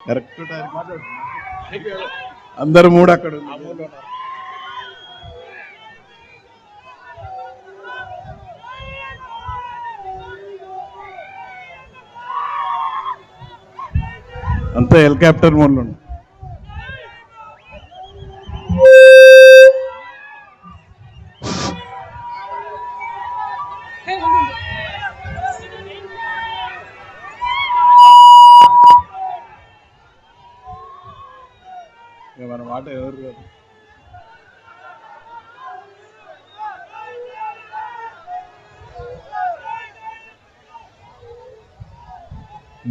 Correct. అందరు మూడు అక్కడ అంతా హెలికాప్టర్ మోడ్లో ఇక మన మాట ఎవరు కాదు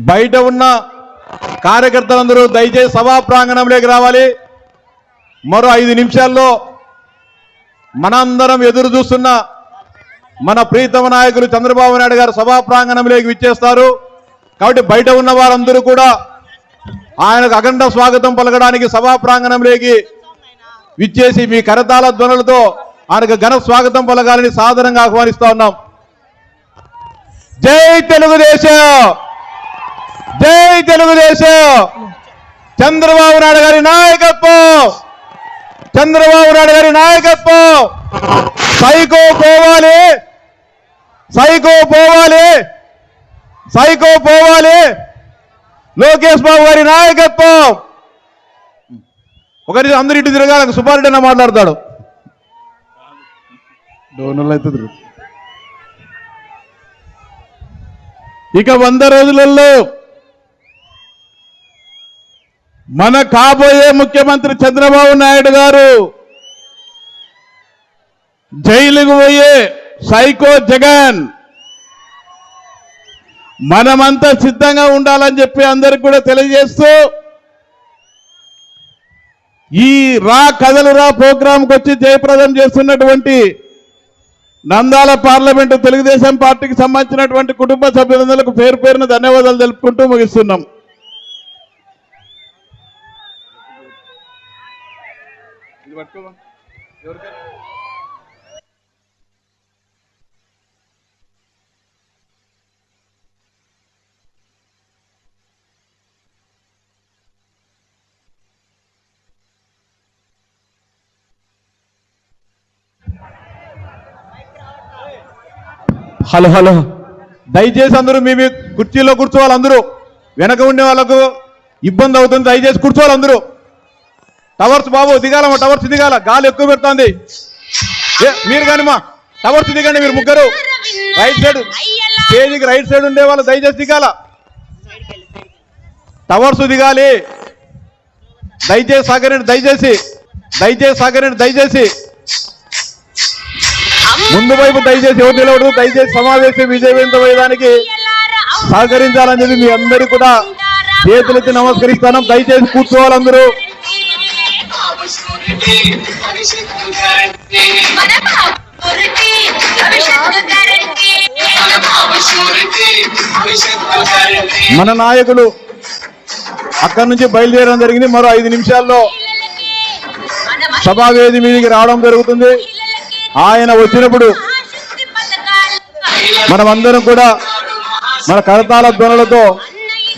బయట ఉన్న కార్యకర్తలందరూ దయచేసి సభా ప్రాంగణంలోకి రావాలి. మరో ఐదు నిమిషాల్లో మనందరం ఎదురు చూస్తున్న మన ప్రీతమ నాయకులు చంద్రబాబు నాయుడు గారు సభా ప్రాంగణంలోకి విచ్చేస్తారు. కాబట్టి బయట ఉన్న వారందరూ కూడా ఆయనకు అఖండ స్వాగతం పలకడానికి సభా ప్రాంగణంలోకి విచ్చేసి మీ కరతాల ధ్వనులతో ఆయనకు ఘన స్వాగతం పలకాలని సాధారణంగా ఆహ్వానిస్తా ఉన్నాం. జై తెలుగుదేశం! జై తెలుగుదేశం! చంద్రబాబు నాయుడు గారి నాయకత్వం! చంద్రబాబు నాయుడు గారి నాయకత్వం! సైకో పోవాలి! సైకో పోవాలి! సైకో పోవాలి! లోకేష్ బాబు గారి నాయకత్వం ఒకరి అందరి ఇంటి తిరగాలి సుబ్బారెడ్డి మాట్లాడతాడు. ఇక వంద రోజులలో మన కాబోయే ముఖ్యమంత్రి చంద్రబాబు నాయుడు గారు జైలుకు పోయే సైకో జగన్ మనమంతా సిద్ధంగా ఉండాలని చెప్పి అందరికి కూడా తెలియజేస్తూ ఈ రా కథలు రా ప్రోగ్రాంకి వచ్చి జయప్రదం చేస్తున్నటువంటి నందాల పార్లమెంటు తెలుగుదేశం పార్టీకి సంబంధించినటువంటి కుటుంబ సభ్యులందరికీ పేరు పేరున ధన్యవాదాలు తెలుపుకుంటూ ముగిస్తున్నాం. Hello hello. దయచేసి అందరూ మీ మీ కుర్చీలో కూర్చోవాలి అందరూ. వెనక ఉండే వాళ్ళకు ఇబ్బంది అవుతుంది దయచేసి కూర్చోవాలి అందరూ. టవర్స్ బాబు దిగాలమ్మా టవర్స్ దిగాల. గాలి ఎక్కువ పెడుతుంది. ఏ మీరు కానీ టవర్స్ దిగండి మీరు ముగ్గురు. రైట్ సైడ్ స్టేజ్కి రైట్ సైడ్ ఉండే వాళ్ళు దయచేసి దిగాల. టవర్స్ దిగాలి. దయచేసి సహకరండి దయచేసి. దయచేసి సహకరండి దయచేసి. ముందు వైపు దయచేసి ఎవరు నిలవడు దయచేసి సమావేశం విజయవంతమయ్యడానికి సహకరించాలని చెప్పి మీ అందరూ కూడా చేతులెత్తి నమస్కరిస్తాను. దయచేసి కూర్చోవాలందరూ. మన నాయకులు అక్కడి నుంచి బయలుదేరడం జరిగింది. మరో ఐదు నిమిషాల్లో మన సభా వేది రావడం జరుగుతుంది. ఆయన వచ్చినప్పుడు మనమందరం కూడా మన కరతాళ ధ్వనులతో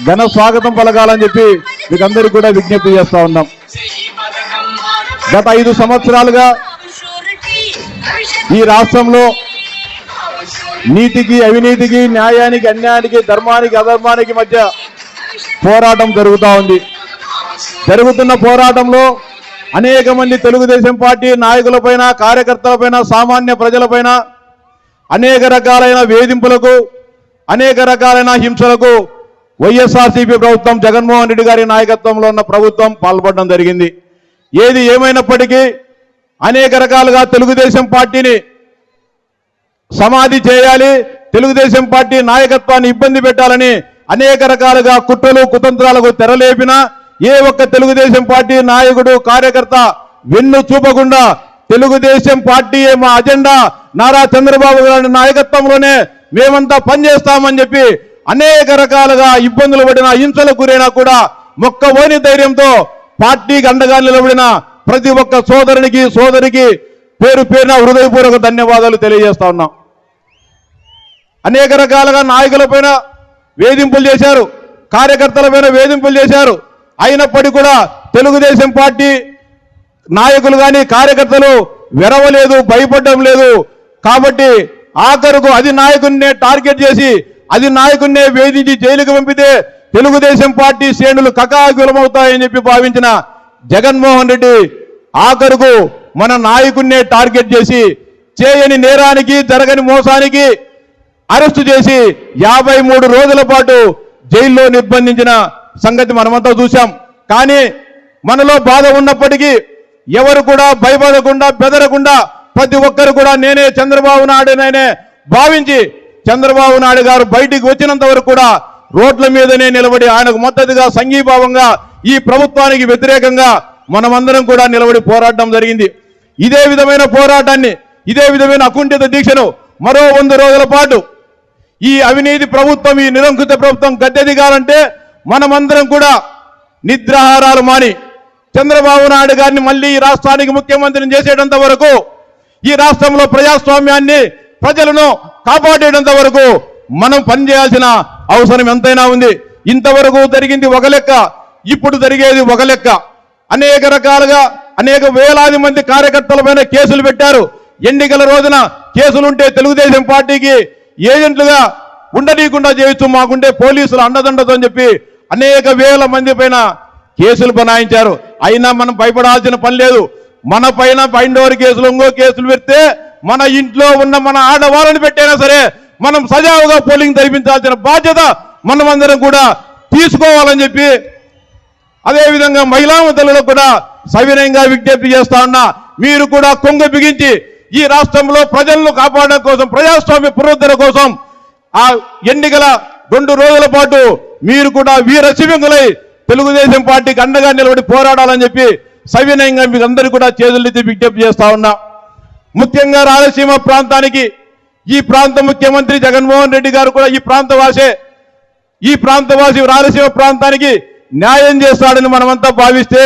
ఘన స్వాగతం పలకాలని చెప్పి మీకు అందరికీ కూడా విజ్ఞప్తి చేస్తా ఉన్నాం. గత ఐదు సంవత్సరాలుగా ఈ రాష్ట్రంలో నీతికి అవినీతికి న్యాయానికి అన్యాయానికి ధర్మానికి అధర్మానికి మధ్య పోరాటం జరుగుతూ ఉంది. జరుగుతున్న పోరాటంలో అనేక మంది తెలుగుదేశం పార్టీ నాయకులపైన కార్యకర్తలపైన సామాన్య ప్రజలపైన అనేక రకాలైన వేధింపులకు అనేక రకాలైన హింసలకు వైఎస్ఆర్సీపీ ప్రభుత్వం జగన్మోహన్ రెడ్డి గారి నాయకత్వంలో ఉన్న ప్రభుత్వం పాల్పడడం జరిగింది. ఏది ఏమైనప్పటికీ అనేక రకాలుగా తెలుగుదేశం పార్టీని సమాధి చేయాలి తెలుగుదేశం పార్టీ నాయకత్వాన్ని ఇబ్బంది పెట్టాలని అనేక రకాలుగా కుట్రలు కుతంత్రాలకు తెరలేపిన ఏ ఒక్క తెలుగుదేశం పార్టీ నాయకుడు కార్యకర్త వెన్ను చూపకుండా తెలుగుదేశం పార్టీ మా అజెండా? నారా చంద్రబాబు గారి నాయకత్వంలోనే మేమంతా పనిచేస్తామని చెప్పి అనేక రకాలుగా ఇబ్బందులు పడిన హింసలకు గురైనా కూడా మొక్కవోని ధైర్యంతో పార్టీకి అండగా నిలబడిన ప్రతి ఒక్క సోదరునికి సోదరికి పేరు పేరున హృదయపూర్వక ధన్యవాదాలు తెలియజేస్తా ఉన్నాం. అనేక రకాలుగా నాయకులపైన వేధింపులు చేశారు కార్యకర్తలపైన వేధింపులు చేశారు అయినప్పటికీ కూడా తెలుగుదేశం పార్టీ నాయకులు కానీ కార్యకర్తలు వెరవలేదు భయపడడం లేదు. కాబట్టి ఆఖరుకు అది నాయకుడినే టార్గెట్ చేసి అది నాయకుడినే వేధించి జైలుకు పంపితే తెలుగుదేశం పార్టీ శ్రేణులు కకాకులమవుతాయని చెప్పి భావించిన జగన్మోహన్ రెడ్డి ఆఖరుకు మన నాయకుడినే టార్గెట్ చేసి చేయని నేరానికి జరగని మోసానికి అరెస్టు చేసి యాభై మూడు రోజుల పాటు జైల్లో నిర్బంధించిన సంగతి మనమంతా చూశాం. కానీ మనలో బాధ ఉన్నప్పటికీ ఎవరు కూడా భయపడకుండా బెదరకుండా ప్రతి ఒక్కరు కూడా నేనే చంద్రబాబు నాయుడునైనే భావించి చంద్రబాబు నాయుడు గారు బయటికి వచ్చినంత వరకు కూడా రోడ్ల మీదనే నిలబడి ఆయనకు మద్దతుగా సంఘీభావంగా ఈ ప్రభుత్వానికి వ్యతిరేకంగా మనమందరం కూడా నిలబడి పోరాటం జరిగింది. ఇదే విధమైన పోరాటాన్ని ఇదే విధమైన అకుంఠిత దీక్షను మరో వంద రోజుల పాటు ఈ అవినీతి ప్రభుత్వం ఈ నిరంకుశ ప్రభుత్వం గద్దెదిగాలంటే మనమందరం కూడా నిద్రాహారాలు మాని చంద్రబాబు నాయుడు గారిని మళ్ళీ ఈ రాష్ట్రానికి ముఖ్యమంత్రిని చేసేటంత వరకు ఈ రాష్ట్రంలో ప్రజాస్వామ్యాన్ని ప్రజలను కాపాడేటంత వరకు మనం పనిచేయాల్సిన అవసరం ఎంతైనా ఉంది. ఇంతవరకు జరిగింది ఒక లెక్క ఇప్పుడు జరిగేది ఒక లెక్క. అనేక రకాలుగా అనేక వేలాది మంది కార్యకర్తల పైన కేసులు పెట్టారు. ఎన్నికల రోజున కేసులుంటే తెలుగుదేశం పార్టీకి ఏజెంట్లుగా ఉండనీయకుండా చేయొచ్చు మాకుంటే పోలీసులు అండదండతో అని చెప్పి అనేక వేల మంది పైన కేసులు బనాయించారు. అయినా మనం భయపడాల్సిన పని లేదు. మన పైన బైండోర్ కేసులు ఇంకో కేసులు పెడితే మన ఇంట్లో ఉన్న మన ఆడవాళ్ళని పెట్టైనా సరే మనం సజావుగా పోలింగ్ జరిపించాల్సిన బాధ్యత మనమందరం కూడా తీసుకోవాలని చెప్పి అదేవిధంగా మహిళా మద్దతులకు కూడా సవినయంగా విజ్ఞప్తి చేస్తా ఉన్నా. మీరు కూడా కొంగు బిగించి ఈ రాష్ట్రంలో ప్రజలను కాపాడడం కోసం ప్రజాస్వామ్య పునరుద్ధరణ కోసం ఆ ఎన్నికల రెండు రోజుల పాటు మీరు కూడా వీర శివంగులై తెలుగుదేశం పార్టీకి అండగా నిలబడి పోరాడాలని చెప్పి సవినయంగా మీకు అందరికీ కూడా చేతులెత్తి విజ్ఞప్తి చేస్తా ఉన్నా. ముఖ్యంగా రాయలసీమ ప్రాంతానికి ఈ ప్రాంత ముఖ్యమంత్రి జగన్మోహన్ రెడ్డి గారు కూడా ఈ ప్రాంతవాసే ఈ ప్రాంతవాసి రాయలసీమ ప్రాంతానికి న్యాయం చేస్తాడని మనమంతా భావిస్తే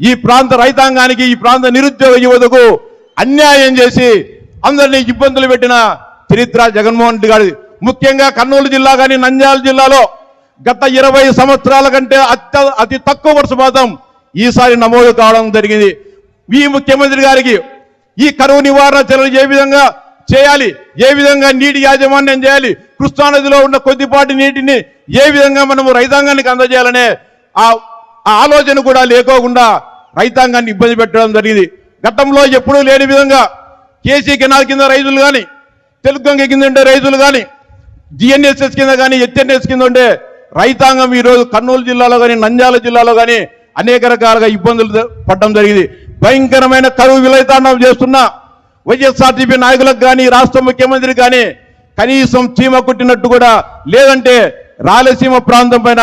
ఈ ప్రాంత రైతాంగానికి ఈ ప్రాంత నిరుద్యోగ యువతకు అన్యాయం చేసి అందరినీ ఇబ్బందులు పెట్టిన చరిత్ర జగన్మోహన్ రెడ్డి గారి ముఖ్యంగా కర్నూలు జిల్లా కానీ నంద్యాల జిల్లాలో గత ఇరవై సంవత్సరాల కంటే అత్య అతి తక్కువ వర్షపాతం ఈసారి నమోదు కావడం జరిగింది. ఈ ముఖ్యమంత్రి గారికి ఈ కరువు నివారణ చర్యలు ఏ విధంగా చేయాలి? ఏ విధంగా నీటి యాజమాన్యం చేయాలి? కృష్ణానదిలో ఉన్న కొద్దిపాటి నీటిని ఏ విధంగా మనము రైతాంగానికి అందజేయాలనే ఆ ఆ ఆలోచన కూడా లేకోకుండా రైతాంగాన్ని ఇబ్బంది పెట్టడం జరిగింది. గతంలో ఎప్పుడూ లేని విధంగా కేసీ కెనాల్ కింద రైతులు కానీ తెలుగంగ కింద ఉండే రైతులు కానీ జిఎన్ఎస్ఎస్ కింద కానీ హెచ్ఎన్ఎస్ కింద ఉండే రైతాంగం ఈ రోజు కర్నూలు జిల్లాలో కానీ నంద్యాల జిల్లాలో కానీ అనేక రకాలుగా ఇబ్బందులు పడడం జరిగింది. భయంకరమైన కరువు విలైతాండం చేస్తున్న వైఎస్ఆర్టీపీ నాయకులకు కానీ రాష్ట్ర ముఖ్యమంత్రి కానీ కనీసం చీమ కుట్టినట్టు కూడా లేదంటే రాయలసీమ ప్రాంతం పైన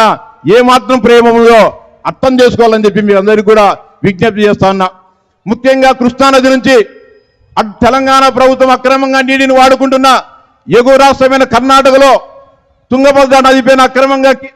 ఏమాత్రం ప్రేమ ఉందో అర్థం చేసుకోవాలని చెప్పి మీ అందరికీ కూడా విజ్ఞప్తి చేస్తా ఉన్నా. ముఖ్యంగా కృష్ణానది నుంచి తెలంగాణ ప్రభుత్వం అక్రమంగా నీటిని వాడుకుంటున్న ఎగువ రాష్ట్రమైన కర్ణాటకలో తుంగభద్ర నది పైన అక్రమంగా కి-